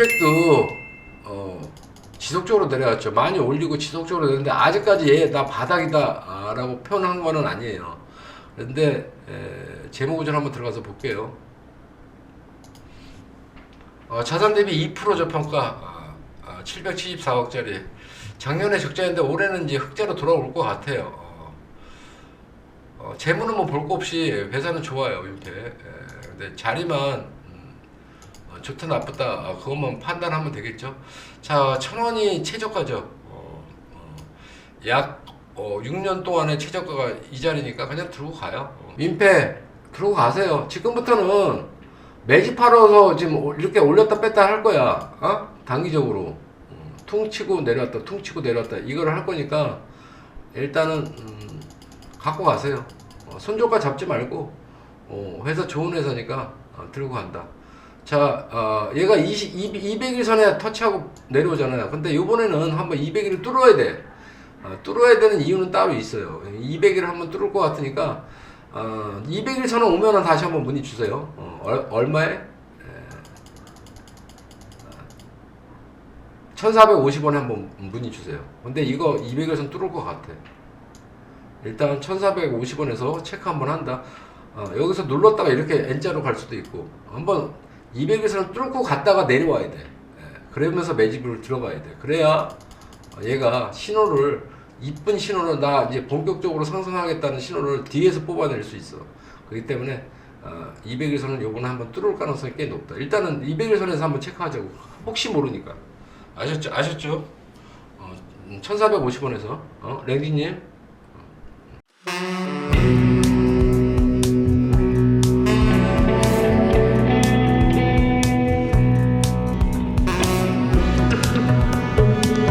임팩도 어, 지속적으로 내려왔죠. 많이 올리고 지속적으로 내렸는데 아직까지 얘 나 바닥이다라고 표현한 거는 아니에요. 그런데 에, 재무구절 한번 들어가서 볼게요. 어, 자산 대비 2% 저평가 아, 아, 774억짜리 작년에 적자인데 올해는 이제 흑자로 돌아올 것 같아요. 어, 어, 재무는 뭐 볼 거 없이 회사는 좋아요 임팩. 에, 근데 자리만 음, 어, 좋다 나쁘다 아, 그것만 판단하면 되겠죠. 자, 천 원이 최저가죠. 어, 어, 약 어, 6년 동안의 최저가가 이 자리니까 그냥 들고 가요. 어. 민폐 들고 가세요. 지금부터는 매집하러서 지금 올- 이렇게 올렸다 뺐다 할 거야. 어? 단기적으로 음, 퉁치고 내려왔다, 퉁치고 내려왔다 이걸 할 거니까 일단은 음, 갖고 가세요. 어, 손조가 잡지 말고 어, 회사 좋은 회사니까 어, 들고 간다. 자, 어, 얘가 20, 200일 선에 터치하고 내려오잖아요. 근데 이번에는 한번 200일을 뚫어야 돼. 어, 뚫어야 되는 이유는 따로 있어요. 200일을 한번 뚫을 것 같으니까 어, 200일 선에 오면은 다시 한번 문의 주세요. 어, 얼, 얼마에? 1450원에 한번 문의 주세요. 근데 이거 200일 선 뚫을 것 같아. 일단 1450원에서 체크 한번 한다. 어, 여기서 눌렀다가 이렇게 N자로 갈 수도 있고 한번 200에서는 뚫고 갔다가 내려와야 돼. 예, 그러면서 매집을 들어가야 돼. 그래야 어, 얘가 신호를 이쁜 신호를 나 이제 본격적으로 상승하겠다는 신호를 뒤에서 뽑아낼 수 있어. 그렇기 때문에 어, 200일선은 요번에 한번 뚫을 가능성이 꽤 높다. 일단은 200일선에서 한번 체크하자고. 혹시 모르니까. 아셨죠? 아셨죠? 어, 1450원에서 어, 랭디님